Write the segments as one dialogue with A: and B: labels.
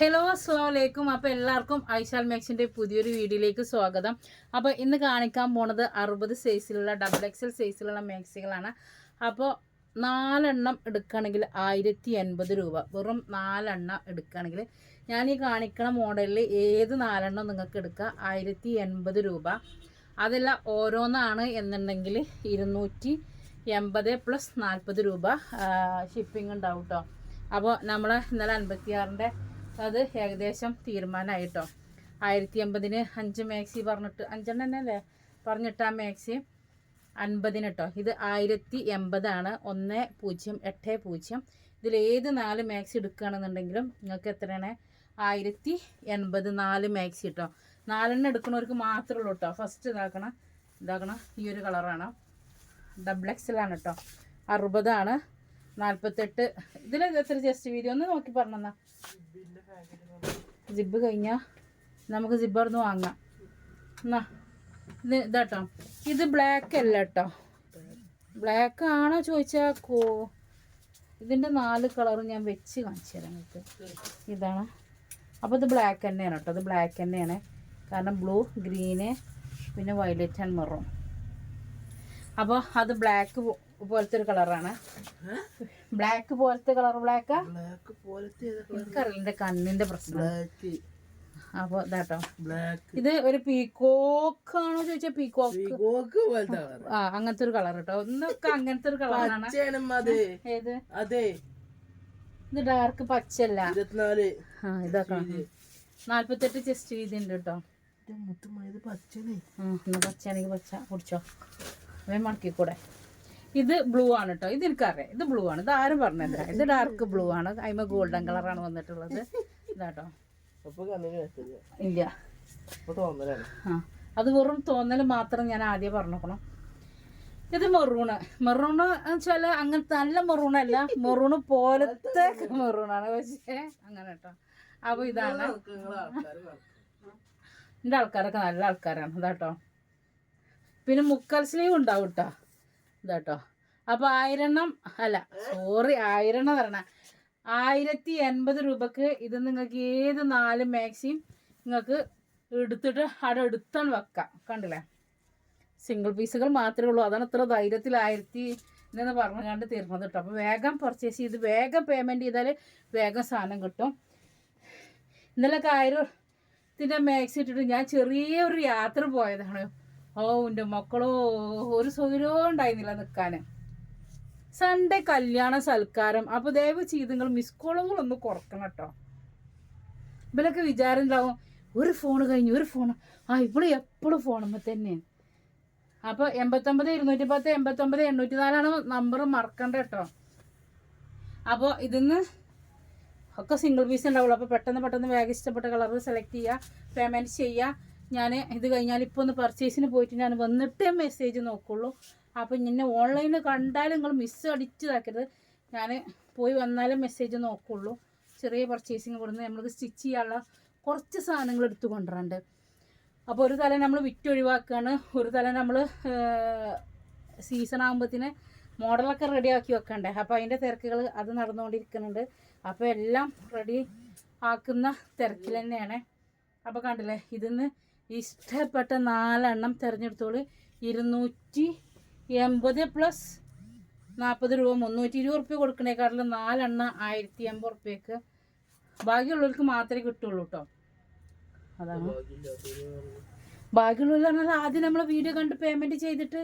A: Hello അസ്സാം വലൈക്കും അപ്പോൾ എല്ലാവർക്കും ഐശാൽ മാക്സിന്റെ പുതിയൊരു വീഡിയോയിലേക്ക് സ്വാഗതം. അപ്പോൾ ഇന്ന് കാണിക്കാൻ പോണത് അറുപത് സൈസിലുള്ള ഡബിൾ എക്സൽ സൈസിലുള്ള മാക്സികളാണ്. അപ്പോൾ നാലെണ്ണം എടുക്കുകയാണെങ്കിൽ ആയിരത്തി എൺപത് രൂപ. വെറും നാലെണ്ണം എടുക്കുകയാണെങ്കിൽ ഞാൻ ഈ കാണിക്കണ മോഡലിൽ ഏത് നാലെണ്ണം നിങ്ങൾക്ക് എടുക്കുക ആയിരത്തി എൺപത് രൂപ. അതല്ല ഓരോന്നാണ് എന്നുണ്ടെങ്കിൽ ഇരുന്നൂറ്റി എൺപത് പ്ലസ് നാൽപ്പത് രൂപ ഷിപ്പിംഗ് ഉണ്ടാവും കേട്ടോ അപ്പോൾ നമ്മൾ ഇന്നലെ അൻപത്തിയാറിന്റെ അത് ഏകദേശം തീരുമാനമായിട്ടോ ആയിരത്തി എൺപതിന് അഞ്ച് മാക്സി പറഞ്ഞിട്ട് അഞ്ചെണ്ണം തന്നെ അല്ലേ? പറഞ്ഞിട്ട് ആ മാക്സി അൻപതിന് കേട്ടോ ഇത് ആയിരത്തി എൺപതാണ് ഒന്ന് പൂജ്യം എട്ട് പൂജ്യം. ഇതിൽ ഏത് നാല് മാക്സി എടുക്കുകയാണെന്നുണ്ടെങ്കിലും നിങ്ങൾക്ക് എത്രയാണ്? ആയിരത്തി എൺപത് നാല് മാക്സി കേട്ടോ നാലെണ്ണം എടുക്കുന്നവർക്ക് മാത്രമേ ഉള്ളൂ കേട്ടോ ഫസ്റ്റ് ഇതാക്കണം. ഇതാക്കണം. ഈ ഒരു കളറാണ്. ഡബിൾ എക്സലാണ് കേട്ടോ അറുപതാണ്. നാൽപ്പത്തെട്ട് ഇതിൽ എത്ര ജസ്റ്റ് വീതി ഒന്ന് നോക്കി പറഞ്ഞെന്നാ. ജിബ് കഴിഞ്ഞാൽ നമുക്ക് ജിബ് അവിടെ വാങ്ങാം. എന്നാ ഇത് ഇതാട്ടോ. ഇത് ബ്ലാക്ക് അല്ല കേട്ടോ. ബ്ലാക്ക് ആണോ ചോദിച്ചാൽ കോ ഇതിന്റെ നാല് കളർ ഞാൻ വെച്ച് കാണിച്ചു തരാം നിങ്ങൾക്ക്. ഇതാണ്. അപ്പോൾ ഇത് ബ്ലാക്ക് തന്നെയാണ് കേട്ടോ. ഇത് ബ്ലാക്ക് തന്നെയാണ്. കാരണം ബ്ലൂ ഗ്രീന് പിന്നെ വയലറ്റ് ആൻഡ് മെറൂൺ അപ്പോൾ അത് ബ്ലാക്ക് പോലത്തെ ഒരു കളറാണ് ബ്ലാക്ക് പോലത്തെ കളർ ബ്ലാക്കാ എനിക്കറിയില്ല എന്റെ കണ്ണിന്റെ പ്രശ്നം അപ്പൊ ഇതാട്ടോ
B: ബ്ലാക്ക്
A: ഇത് ഒരു പീക്കോക്ക് ആണോ ചോദിച്ചാൽ പീക്കോക്ക് ആ അങ്ങനത്തെ ഒരു കളർ കേട്ടോ. ഇന്നൊക്കെ അങ്ങനത്തെ ഒരു കളറാണ്. ഏത്?
B: അതെ.
A: ഇത് ഡാർക്ക് പച്ചല്ല
B: ഇരുപത്തിനാല്.
A: ആ ഇതാക്കാം. നാല്പത്തെട്ട് ചെസ്റ്റ് വീതി ഉണ്ട് കേട്ടോ. പച്ചയാണെങ്കിൽ പച്ച. കുടിച്ചോ. അവൻ മടക്കിക്കൂടെ. ഇത് ബ്ലൂ ആണ് കേട്ടോ ഇത് എനിക്കറിയാം. ഇത് ബ്ലൂ ആണ്. ഇത് ആരും പറഞ്ഞത് ഇത് ഡാർക്ക് ബ്ലൂ ആണ്. അതിമ ഗോൾഡൻ കളറാണ് വന്നിട്ടുള്ളത്. ഇതാട്ടോ. ഇല്ല. ആ. അത് വെറും തോന്നൽ മാത്രം ഞാൻ ആദ്യം പറഞ്ഞോക്കണം. ഇത് മെറൂണ് മെറൂണ് വെച്ചാൽ അങ്ങനത്തെ നല്ല മെറൂണല്ല മെറൂണ് പോലത്തെ മെറൂണാണ് പക്ഷേ അങ്ങനെ കേട്ടോ അപ്പോൾ ഇതാണ്. എന്റെ ആൾക്കാരൊക്കെ നല്ല ആൾക്കാരാണ്. ഇതാട്ടോ. പിന്നെ മുക്കാൽ സ്ലീവ് ഉണ്ടാവും കേട്ടോ ഇതാട്ടോ. അപ്പോൾ ആയിരെണ്ണം അല്ല സോറി ആയിരെണ്ണം തരണ ആയിരത്തി എൺപത് രൂപക്ക് ഇത് നിങ്ങൾക്ക് ഏത് നാല് മാക്സിയും നിങ്ങൾക്ക് എടുത്തിട്ട് അവിടെ എടുത്താണ് വെക്കാം. കണ്ടില്ലേ? സിംഗിൾ പീസുകൾ മാത്രമേ ഉള്ളൂ. അതാണ് ഇത്ര ധൈര്യത്തിൽ ആയിരത്തി എന്ന് പറഞ്ഞുകൊണ്ട് തീർന്നത് കേട്ടോ. അപ്പോൾ വേഗം പർച്ചേസ് ചെയ്ത് വേഗം പേയ്മെന്റ് ചെയ്താൽ വേഗം സാധനം കിട്ടും. ഇന്നലെ ആയിരത്തിന്റെ മാക്സി ഇട്ടിട്ട് ഞാൻ ചെറിയൊരു യാത്ര പോയതാണ്. ഓ എന്റെ മക്കളോ ഒരു സൗകര്യവും ഉണ്ടായിരുന്നില്ല നിൽക്കാൻ സൺഡേ കല്യാണ സൽക്കാരം. അപ്പോൾ ദയവ് ചെയ്ത് നിങ്ങൾ മിസ് കോളുകളൊന്ന് കുറക്കണം കേട്ടോ. ഇവരൊക്കെ വിചാരം ഉണ്ടാവും ഒരു ഫോൺ കഴിഞ്ഞു ഒരു ഫോൺ ആ ഇവിടെ എപ്പോഴും ഫോണുമ്പോൾ തന്നെയാണ് അപ്പോൾ എൺപത്തൊമ്പത് ഇരുന്നൂറ്റി പത്ത് എൺപത്തൊമ്പത് എണ്ണൂറ്റി നാലാണ് നമ്പർ മറക്കണ്ട കേട്ടോ. അപ്പോൾ ഇതിന്ന് ഒക്കെ സിംഗിൾ പീസ് ഉണ്ടാവുള്ളൂ. അപ്പോൾ പെട്ടെന്ന് പെട്ടെന്ന് വേഗം ഇഷ്ടപ്പെട്ട കളർ സെലക്ട് ചെയ്യുക പേയ്മെന്റ് ചെയ്യുക. ഞാൻ ഇത് കഴിഞ്ഞാൽ ഇപ്പോൾ ഒന്ന് പർച്ചേസിന് പോയിട്ട് ഞാൻ വന്നിട്ടേ മെസ്സേജ് നോക്കുള്ളൂ. അപ്പോൾ ഇങ്ങനെ ഓൺലൈനിൽ കണ്ടാലും നിങ്ങൾ മിസ് അടിച്ചതാക്കരുത്. ഞാൻ പോയി വന്നാലും മെസ്സേജ് നോക്കുള്ളൂ. ചെറിയ പർച്ചേസിങ് ഇവിടുന്ന് നമ്മൾക്ക് സ്റ്റിച്ച് ചെയ്യാനുള്ള കുറച്ച് സാധനങ്ങൾ എടുത്തു കൊണ്ടുവരാണ്ട് അപ്പോൾ ഒരു തല നമ്മൾ വിറ്റ് ഒഴിവാക്കുകയാണ് ഒരു തല നമ്മൾ സീസൺ ആകുമ്പോഴത്തേന് മോഡലൊക്കെ റെഡിയാക്കി വെക്കണ്ടേ? അപ്പോൾ അതിന്റെ തിരക്കുകൾ അത് നടന്നുകൊണ്ടിരിക്കുന്നുണ്ട്. അപ്പോൾ എല്ലാം റെഡി ആക്കുന്ന തിരക്കിൽ തന്നെയാണ്. അപ്പോൾ കണ്ടില്ലേ ഇതിന്ന് ഇഷ്ടപ്പെട്ട നാലെണ്ണം തിരഞ്ഞെടുത്തോളൂ. ഇരുന്നൂറ്റി എൺപത് പ്ലസ് നാൽപ്പത് രൂപ മുന്നൂറ്റി ഇരുപത് റുപ്യ കൊടുക്കണേക്കാട്ടിലും നാലെണ്ണം ആയിരത്തി എൺപത് റുപ്യക്ക് ബാക്കിയുള്ളവർക്ക് മാത്രമേ കിട്ടുള്ളൂ കേട്ടോ അതാണ്. ബാക്കിയുള്ളവർ ആദ്യം നമ്മൾ വീഡിയോ കണ്ട് പേയ്മെന്റ് ചെയ്തിട്ട്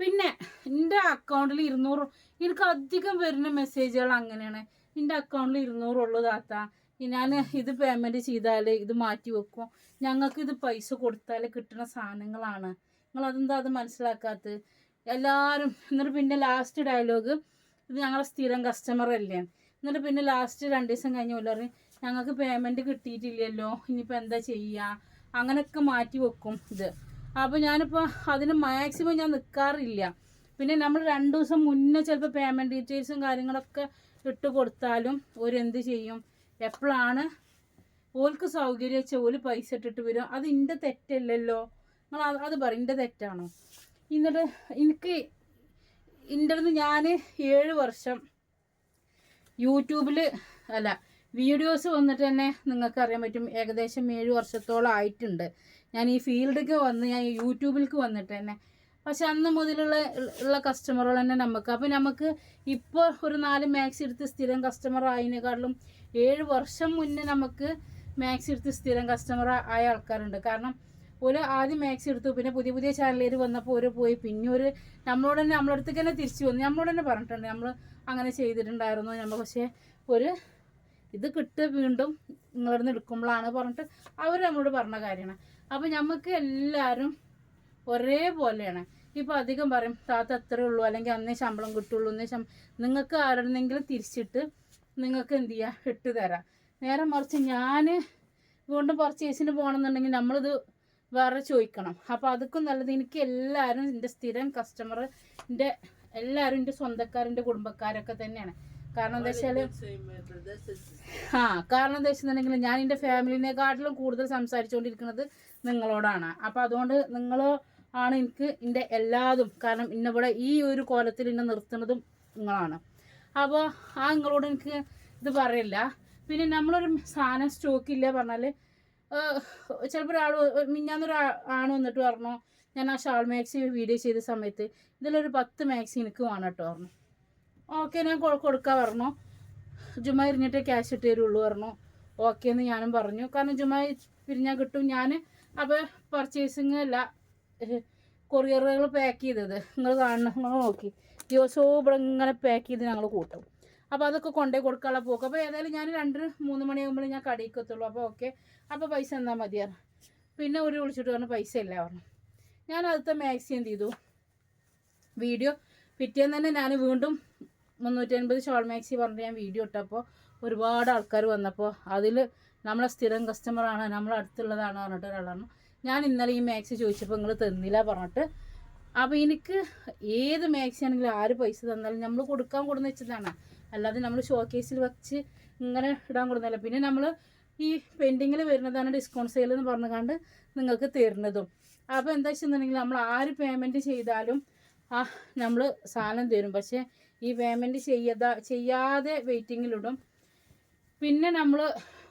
A: പിന്നെ എന്റെ അക്കൗണ്ടിൽ ഇരുന്നൂറ് എനിക്ക് അധികം വരുന്ന മെസ്സേജുകൾ അങ്ങനെയാണ്. എന്റെ അക്കൗണ്ടിൽ ഇരുന്നൂറുള്ളൂ താത്ത. ഞാൻ ഇത് പേയ്മെന്റ് ചെയ്താൽ ഇത് മാറ്റി വെക്കും. ഞങ്ങൾക്ക് ഇത് പൈസ കൊടുത്താൽ കിട്ടുന്ന സാധനങ്ങളാണ്. നിങ്ങൾ അതെന്താ അത് മനസ്സിലാക്കാത്തത്? എല്ലാവരും എന്നിട്ട് പിന്നെ ലാസ്റ്റ് ഡയലോഗ് ഇത് ഞങ്ങളെ സ്ഥിരം കസ്റ്റമർ അല്ലേ? എന്നിട്ട് പിന്നെ ലാസ്റ്റ് രണ്ട് ദിവസം കഴിഞ്ഞ് പറയും ഞങ്ങൾക്ക് പേയ്മെന്റ് കിട്ടിയിട്ടില്ലല്ലോ ഇനിയിപ്പോൾ എന്താ ചെയ്യുക അങ്ങനെയൊക്കെ മാറ്റി വെക്കും ഇത്. അപ്പോൾ ഞാനിപ്പോൾ അതിന് മാക്സിമം ഞാൻ നിൽക്കാറില്ല പിന്നെ നമ്മൾ രണ്ട് ദിവസം മുന്നേ ചിലപ്പോൾ പേയ്മെന്റ് ഡീറ്റെയിൽസും കാര്യങ്ങളൊക്കെ ഇട്ട് കൊടുത്താലും ഒരു എന്ത് ചെയ്യും? എപ്പോഴാണ് ഓൽക്ക് സൗകര്യം വെച്ചാൽ ഓൽ പൈസ ഇട്ടിട്ട് വരും? അത് എന്റെ തെറ്റല്ലല്ലോ. നിങ്ങൾ അത് പറയും എന്റെ തെറ്റാണോ? എന്നിട്ട് എനിക്ക് എന്റെ അടുത്ത് ഞാൻ ഏഴ് വർഷം യൂട്യൂബിൽ അല്ല വീഡിയോസ് വന്നിട്ട് തന്നെ നിങ്ങൾക്ക് അറിയാൻ പറ്റും ഏകദേശം ഏഴ് വർഷത്തോളം ആയിട്ടുണ്ട്. ഞാൻ ഈ ഫീൽഡിലേക്ക് വന്ന് ഞാൻ യൂട്യൂബിലേക്ക് വന്നിട്ട് തന്നെ പക്ഷെ അന്ന് മുതലുള്ള ഉള്ള കസ്റ്റമറുകൾ തന്നെ നമുക്ക്. അപ്പോൾ നമുക്ക് ഇപ്പോൾ ഒരു നാല് മാക്സ് എടുത്ത് സ്ഥിരം കസ്റ്റമർ ആയതിനേക്കാളും ഏഴ് വർഷം മുന്നേ നമുക്ക് മാക്സ് എടുത്ത് സ്ഥിരം കസ്റ്റമർ ആയ ആൾക്കാരുണ്ട്. കാരണം ഒരു ആദ്യം മാക്സ് എടുത്തു പിന്നെ പുതിയ പുതിയ ചാനലിൽ വന്നപ്പോൾ ഒരു പോയി. പിന്നെ ഒരു നമ്മളോട് തന്നെ നമ്മളെ അടുത്തേക്ക് തന്നെ തിരിച്ചു വന്നു. നമ്മളോട് തന്നെ പറഞ്ഞിട്ടുണ്ട്. നമ്മൾ അങ്ങനെ ചെയ്തിട്ടുണ്ടായിരുന്നു. നമ്മൾ പക്ഷേ ഒരു ഇത് കിട്ടുക വീണ്ടും നിങ്ങളുടെ നിന്ന് എടുക്കുമ്പോഴാണ് പറഞ്ഞിട്ട് അവർ നമ്മളോട് പറഞ്ഞ കാര്യമാണ്. അപ്പോൾ നമുക്ക് എല്ലാവരും ഒരേപോലെയാണ്. ഇപ്പോൾ അധികം പറയും താത്ത അത്രേ ഉള്ളൂ അല്ലെങ്കിൽ അന്നേ ശമ്പളം കിട്ടുള്ളൂ എന്നേ ശമ്പ നിങ്ങൾക്ക് ആരുടെന്നെങ്കിലും തിരിച്ചിട്ട് നിങ്ങൾക്ക് എന്ത് ചെയ്യാം? ഇട്ട് തരാം. നേരെ മറിച്ച് ഞാൻ വീണ്ടും പർച്ചേസിന് പോകണമെന്നുണ്ടെങ്കിൽ നമ്മളിത് വേറെ ചോദിക്കണം. അപ്പോൾ അതൊക്കെ നല്ലത് എനിക്ക് എല്ലാവരും എന്റെ സ്ഥിരം കസ്റ്റമർ എന്റെ എല്ലാവരും എന്റെ സ്വന്തക്കാരന്റെ കുടുംബക്കാരൊക്കെ തന്നെയാണ്. കാരണം എന്താ വെച്ചാൽ ആ കാരണം എന്താ വെച്ചിട്ടുണ്ടെങ്കിൽ ഞാൻ എന്റെ ഫാമിലിനെക്കാട്ടിലും കൂടുതൽ സംസാരിച്ചുകൊണ്ടിരിക്കുന്നത് നിങ്ങളോടാണ്. അപ്പോൾ അതുകൊണ്ട് നിങ്ങൾ ആണ് എനിക്ക് എന്റെ എല്ലാതും. കാരണം ഇന്നിവിടെ ഈ ഒരു കോലത്തിൽ എന്നെ നിർത്തുന്നതും നിങ്ങളാണ് അപ്പോൾ ആ നിങ്ങളോട് എനിക്ക് ഇത് പറയില്ല. പിന്നെ നമ്മളൊരു സാധനം സ്റ്റോക്ക് ഇല്ല പറഞ്ഞാൽ ചിലപ്പോൾ ഒരാൾ മിഞ്ഞാന്നൊരു ആണ് വന്നിട്ട് പറഞ്ഞു ഞാൻ ആ ഷാൾ മാക്സി വീഡിയോ ചെയ്ത സമയത്ത് ഇതിലൊരു പത്ത് മാക്സി എനിക്ക് വേണം കേട്ടോ പറഞ്ഞു. ഓക്കെ ഞാൻ കൊടുക്കാൻ പറഞ്ഞു. ജുമ ഇരിഞ്ഞിട്ടേ ക്യാഷ് ഇട്ട് തരുള്ളൂ പറഞ്ഞു. ഓക്കെ എന്ന് ഞാനും പറഞ്ഞു. കാരണം ജുമ പിരിഞ്ഞാൽ കിട്ടും ഞാൻ അപ്പോൾ പർച്ചേസിങ് അല്ല. കൊറിയറുകൾ പാക്ക് ചെയ്തത്. നിങ്ങൾ കാണണം നിങ്ങൾ നോക്കി. ദിവസവും ഇവിടെ ഇങ്ങനെ പാക്ക് ചെയ്ത് ഞങ്ങൾ കൂട്ടും. അപ്പോൾ അതൊക്കെ കൊണ്ടുപോയി കൊടുക്കാനുള്ള പോക്ക്. അപ്പോൾ ഏതായാലും ഞാൻ രണ്ട് മൂന്ന് മണിയാകുമ്പോൾ ഞാൻ കടയിൽ എത്തുള്ളൂ. അപ്പോൾ ഓക്കെ അപ്പോൾ പൈസ എന്നാൽ മതിയാണ് പിന്നെ ഒരു വിളിച്ചിട്ട് പറഞ്ഞു പൈസ ഇല്ല പറഞ്ഞു. ഞാൻ അടുത്ത മാക്സി എന്ത് ചെയ്തു? വീഡിയോ പിറ്റേന്ന് തന്നെ ഞാൻ വീണ്ടും മുന്നൂറ്റി അൻപത് ഷോൾ മാക്സി പറഞ്ഞിട്ട് ഞാൻ വീഡിയോ ഇട്ടപ്പോൾ ഒരുപാട് ആൾക്കാർ വന്നപ്പോൾ അതിൽ നമ്മളെ സ്ഥിരം കസ്റ്റമറാണ് നമ്മളെ അടുത്തുള്ളതാണ് പറഞ്ഞിട്ട് ഒരാളാണ് ഞാൻ ഇന്നലെ ഈ മാക്സി ചോദിച്ചപ്പോൾ നിങ്ങൾ തന്നില്ല പറഞ്ഞിട്ട്. അപ്പോൾ എനിക്ക് ഏത് മാക്സി ആണെങ്കിലും ആര് പൈസ തന്നാലും നമ്മൾ കൊടുക്കാൻ കൊടുന്ന് വെച്ചതാണ്. അല്ലാതെ നമ്മൾ ഷോക്കേസിൽ വെച്ച് ഇങ്ങനെ ഇടാൻ കൊടുന്നല്ല. പിന്നെ നമ്മൾ ഈ പെൻഡിങ്ങിൽ വരുന്നതാണ് ഡിസ്കൗണ്ട് സെയിൽ എന്ന് പറഞ്ഞുകൊണ്ട് നിങ്ങൾക്ക് തരുന്നതും. അപ്പോൾ എന്താ വെച്ചിട്ടുണ്ടെങ്കിൽ നമ്മൾ ആര് പേയ്മെന്റ് ചെയ്താലും ആ നമ്മൾ സാധനം തരും. പക്ഷേ ഈ പേയ്മെന്റ് ചെയ്യാതെ ചെയ്യാതെ വെയിറ്റിങ്ങിലിടും പിന്നെ നമ്മൾ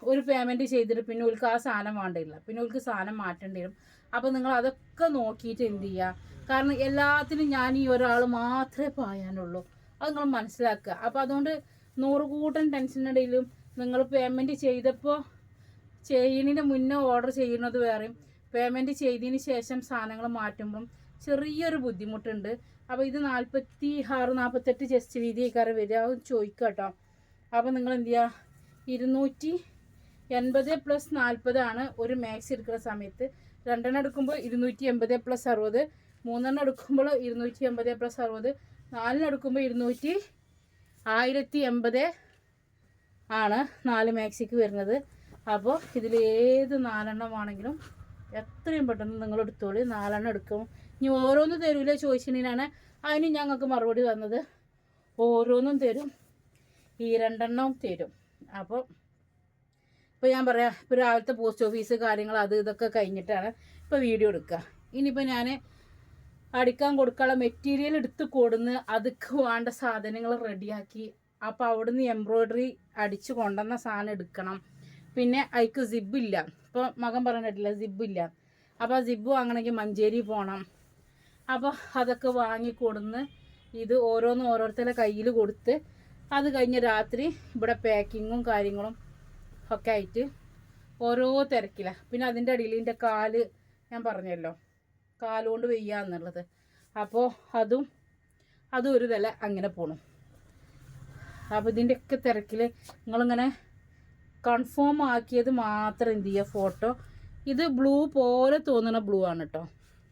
A: ഒരു പേയ്മെന്റ് ചെയ്തിട്ട് പിന്നെ ഓൾക്ക് ആ സാധനം വേണ്ടില്ല പിന്നെ ഓൾക്ക് സാധനം മാറ്റേണ്ടി വരും. അപ്പോൾ നിങ്ങൾ അതൊക്കെ നോക്കിയിട്ട് എന്ത് ചെയ്യുക കാരണം എല്ലാത്തിനും ഞാൻ ഈ ഒരാൾ മാത്രമേ പായാനുള്ളൂ അത് നിങ്ങൾ മനസ്സിലാക്കുക. അപ്പോൾ അതുകൊണ്ട് നൂറ് കൂട്ടം ടെൻഷനിടയിലും നിങ്ങൾ പേയ്മെന്റ് ചെയ്തപ്പോൾ ചെയ്യുന്നതിന് മുന്നേ ഓർഡർ ചെയ്യുന്നത് വേറെയും. പേയ്മെന്റ് ചെയ്തതിന് ശേഷം സാധനങ്ങൾ മാറ്റുമ്പം ചെറിയൊരു ബുദ്ധിമുട്ടുണ്ട്. അപ്പോൾ ഇത് നാൽപ്പത്തി ആറ് നാൽപ്പത്തെട്ട് ചെസ്റ്റ് വീതിയേക്കാരെ വരിക. ചോദിക്കുക കേട്ടോ അപ്പോൾ നിങ്ങൾ എന്ത് ചെയ്യുക ഇരുന്നൂറ്റി എൺപത് പ്ലസ് നാൽപ്പതാണ് ഒരു മാക്സ് എടുക്കുന്ന സമയത്ത്. രണ്ടെണ്ണം എടുക്കുമ്പോൾ ഇരുന്നൂറ്റി എൺപത് പ്ലസ് അറുപത്. മൂന്നെണ്ണം എടുക്കുമ്പോൾ ഇരുന്നൂറ്റി എൺപത് പ്ലസ് അറുപത്. നാലെണ്ണം എടുക്കുമ്പോൾ ഇരുന്നൂറ്റി ആയിരത്തി എൺപത് ആണ് നാല് മാക്സിക്ക് വരുന്നത്. അപ്പോൾ ഇതിൽ ഏത് നാലെണ്ണം ആണെങ്കിലും എത്രയും പെട്ടെന്ന് നിങ്ങൾ എടുത്തോളി. നാലെണ്ണം എടുക്കും. ഇനി ഓരോന്നും തരൂല ചോദിച്ചിട്ടാണ് അതിന് ഞങ്ങൾക്ക് മറുപടി വന്നത് ഓരോന്നും തരും. ഈ രണ്ടെണ്ണവും തരും. അപ്പോൾ ഇപ്പോൾ ഞാൻ പറയാം ഇപ്പോൾ രാവിലത്തെ പോസ്റ്റ് ഓഫീസ് കാര്യങ്ങൾ അത് ഇതൊക്കെ കഴിഞ്ഞിട്ടാണ് ഇപ്പോൾ വീഡിയോ എടുക്കുക ഇനിയിപ്പോൾ ഞാൻ അടിക്കാൻ കൊടുക്കാനുള്ള മെറ്റീരിയൽ എടുത്ത് കൊടുന്ന് അതൊക്കെ വേണ്ട സാധനങ്ങൾ റെഡിയാക്കി അപ്പോൾ അവിടുന്ന് എംബ്രോയ്ഡറി അടിച്ച് കൊണ്ടുവന്ന സാധനം എടുക്കണം. പിന്നെ അതിക്ക് സിബില്ല ഇപ്പോൾ മകൻ പറഞ്ഞിട്ടില്ല സിബില്ല അപ്പോൾ ആ സിബ് വാങ്ങണമെങ്കിൽ മഞ്ചേരി പോകണം അപ്പോൾ അതൊക്കെ വാങ്ങിക്കൊടുന്ന് ഇത് ഓരോന്നും ഓരോരുത്തരുടെ കയ്യിൽ കൊടുത്ത് അത് കഴിഞ്ഞ് രാത്രി ഇവിടെ പാക്കിങ്ങും കാര്യങ്ങളും ഒക്കെ ആയിട്ട് ഓരോ തിരക്കിലാണ് പിന്നെ അതിന്റെ അടിയിൽ എന്റെ കാൽ ഞാൻ പറഞ്ഞല്ലോ. കാലുകൊണ്ട് വയ്യ എന്നുള്ളത്. അപ്പോൾ അതും അതും ഒരു തല അങ്ങനെ പോണു. അപ്പോൾ ഇതിന്റെയൊക്കെ തിരക്കിൽ നിങ്ങളിങ്ങനെ കൺഫേം ആക്കിയത് മാത്രം എന്ത് ചെയ്യുക? ഫോട്ടോ ഇത് ബ്ലൂ പോലെ തോന്നുന്ന ബ്ലൂ ആണ് കേട്ടോ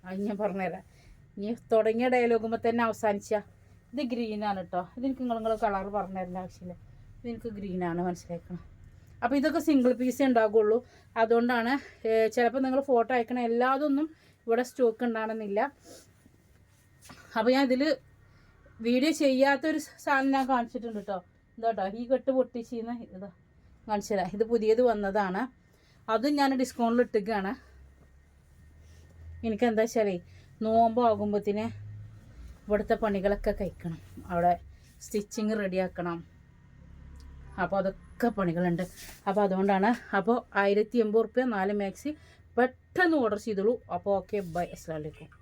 A: അത് ഞാൻ പറഞ്ഞുതരാം. ഇനി തുടങ്ങിയ ഡയലോഗുമ്പോൾ തന്നെ അവസാനിച്ച ഇത് ഗ്രീനാണ് കേട്ടോ ഇതെനിക്ക് നിങ്ങൾ നിങ്ങൾ കളർ പറഞ്ഞു തരേണ്ട ആവശ്യമില്ല. ഇതെനിക്ക് ഗ്രീനാണ് മനസ്സിലാക്കണം അപ്പോൾ ഇതൊക്കെ സിംഗിൾ പീസേ ഉണ്ടാകുള്ളൂ അതുകൊണ്ടാണ് ചിലപ്പോൾ നിങ്ങൾ ഫോട്ടോ അയക്കണ എല്ലാതൊന്നും ഇവിടെ സ്റ്റോക്ക് ഉണ്ടാകണമെന്നില്ല അപ്പോൾ ഞാൻ ഇതിൽ വീഡിയോ ചെയ്യാത്തൊരു സാധനം ഞാൻ കാണിച്ചിട്ടുണ്ട് കേട്ടോ ഇതാ കേട്ടോ ഈ കെട്ട് പൊട്ടിച്ചിന്ന്. ഇതാ കാണിച്ചു തരാം. ഇത് പുതിയത് വന്നതാണ്. അതും ഞാൻ ഡിസ്കൗണ്ടിൽ ഇട്ടിക്കുകയാണ് എനിക്കെന്താ വെച്ചാലേ നോമ്പാകുമ്പോഴത്തേന് ഇവിടുത്തെ പണികളൊക്കെ കഴിക്കണം. അവിടെ സ്റ്റിച്ചിങ് റെഡിയാക്കണം അപ്പോൾ അതൊക്കെ ഒക്കെ പണികളുണ്ട്. അപ്പോൾ അതുകൊണ്ടാണ് അപ്പോൾ ആയിരത്തി എൺപത് റുപ്യ നാല് മാക്സി പെട്ടെന്ന് ഓർഡർ ചെയ്തോളൂ. അപ്പോൾ ഓക്കെ ബൈ അസ്സാം വലൈക്കും